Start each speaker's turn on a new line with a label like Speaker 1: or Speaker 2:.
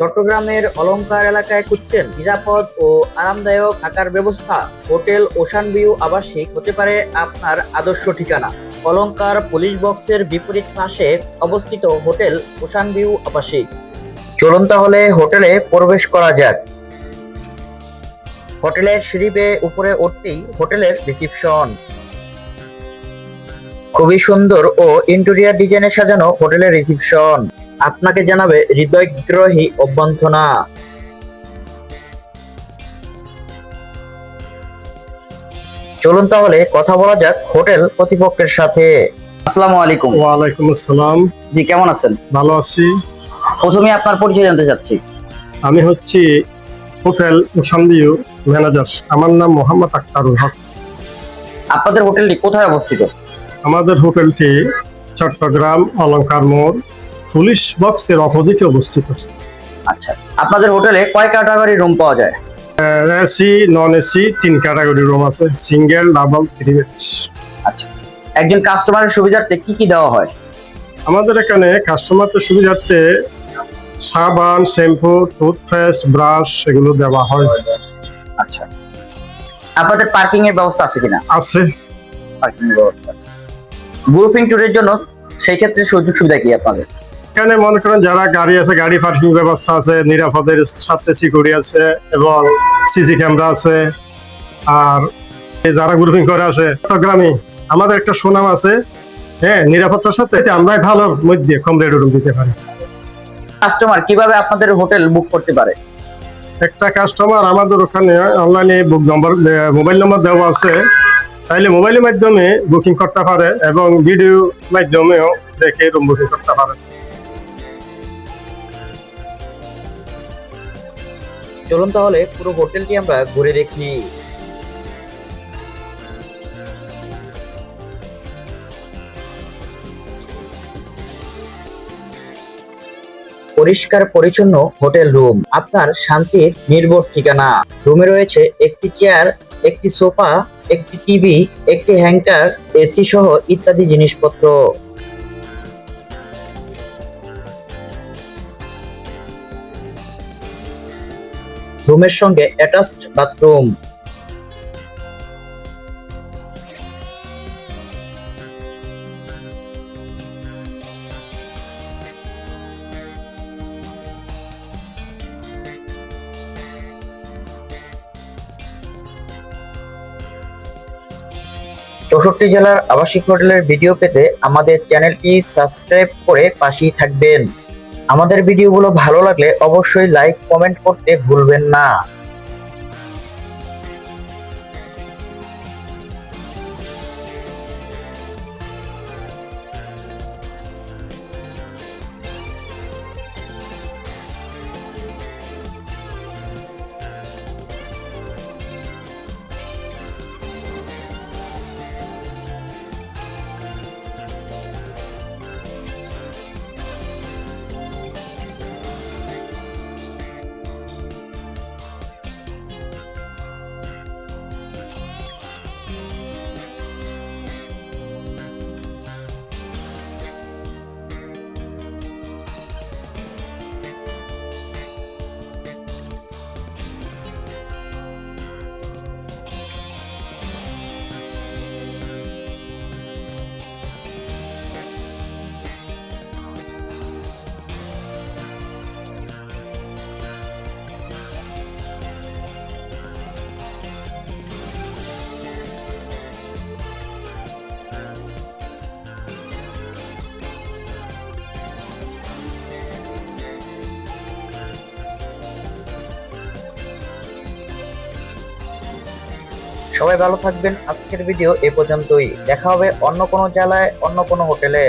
Speaker 1: চট্টগ্রামের অলংকার এলাকায় খুঁজছেন নিরাপদ ও আরামদায়ক থাকার ব্যবস্থা। হোটেল ওশান ভিউ আবাসিক হতে পারে আপনার আদর্শ ঠিকানা। অলংকার পুলিশ বক্সের বিপরীত পাশে অবস্থিত হোটেল ওশান ভিউ আবাসিক। চলুন তাহলে হোটেলে প্রবেশ করা যাক। হোটেলের সিঁড়ি উপরে উঠতেই হোটেলের রিসিপশন। খুবই সুন্দর ও ইন্টেরিয়ার ডিজাইনে সাজানো হোটেলের রিসিপশন। আপনাকে জানাবে হৃদয়গ্রহী অভ্যর্থনা। চলুন তাহলে কথা বলা যাক হোটেল কর্তৃপক্ষের সাথে। আসসালামু আলাইকুম।
Speaker 2: ওয়ালাইকুম আসসালাম।
Speaker 1: জি কেমন আছেন?
Speaker 2: ভালো আছি।
Speaker 1: প্রথমে আপনার পরিচয় জানতে চাচ্ছি।
Speaker 2: আমি হচ্ছি হোটেল ওশানভিউ ম্যানেজার। আমার নাম মোহাম্মদ আক্তারুল হক।
Speaker 1: আপনাদের হোটেলটি কোথায় অবস্থিত?
Speaker 2: আমাদের হোটেলটি চট্টগ্রাম অলংকার মোড়। পুলিশ বক্সের অপোজিটে অবস্থিত।
Speaker 1: আচ্ছা আপনাদের হোটেলে কয় ক্যাটাগরি রুম পাওয়া যায়?
Speaker 2: এসি নন এসি তিন ক্যাটাগরি রুম আছে সিঙ্গেল ডাবল থ্রি
Speaker 1: আচ্ছা একজন কাস্টমারের সুবিধার্থে কি কি দেওয়া হয়?
Speaker 2: আমাদের এখানে কাস্টমারদের সুবিধার্থে সাবান শ্যাম্পু টুথপেস্ট ব্রাশ এগুলো দেওয়া হয়।
Speaker 1: আচ্ছা আপনাদের পার্কিং এর ব্যবস্থা আছে কিনা?
Speaker 2: আছে।
Speaker 1: পার্কিং এর ব্যবস্থা আছে। গ্রুপিং ট্যুরের জন্য সেই ক্ষেত্রে সুযোগ সুবিধা কি আপনাদের?
Speaker 2: এখানে মনে করেন যারা গাড়ি আছে গাড়ি পার্কিং ব্যবস্থা আছে নিরাপদের সাথে সিকিউরিটি আছে এবং সিসি ক্যামেরা আছে আর যারা গ্রুপিং করে আসে চট্টগ্রামে আমাদের একটা সুনাম আছে হ্যাঁ নিরাপত্তার সাথে। আমরাই ভালোর মধ্যে কম রেট রুম দিতে পারি।
Speaker 1: কাস্টমার কীভাবে আপনাদের হোটেল বুক করতে পারে?
Speaker 2: একটা কাস্টমার আমাদের ওখানে অনলাইনে বুক নম্বর মোবাইল নম্বর দেওয়া আছে। চাইলে মোবাইলের মাধ্যমে বুকিং করতে পারে এবং ভিডিও মাধ্যমেও দেখে রুম বুকিং করতে পারে।
Speaker 1: চলুন তাহলে পুরো হোটেলটি আমরা ঘুরে দেখি। পরিষ্কার পরিচ্ছন্ন হোটেল রুম। আপনার শান্তির নির্ভর ঠিকানা। রুমে রয়েছে একটি চেয়ার, একটি সোফা, একটি টিভি, একটি হ্যাঙ্কার এসি সহ ইত্যাদি জিনিসপত্র। রুমের সঙ্গে অ্যাটাচড বাথরুম চৌষট্টি জেলার আবাসিক হোটেলের ভিডিও পেতে আমাদের চ্যানেলটি সাবস্ক্রাইব করে পাশেই থাকবেন। আমাদের ভিডিওগুলো ভালো লাগলে অবশ্যই লাইক কমেন্ট করতে ভুলবেন না। সবাই ভালো থাকবেন। আজকের ভিডিও এ পর্যন্তই। দেখা হবে অন্য কোনো জেলায়, অন্য কোনো হোটেলে।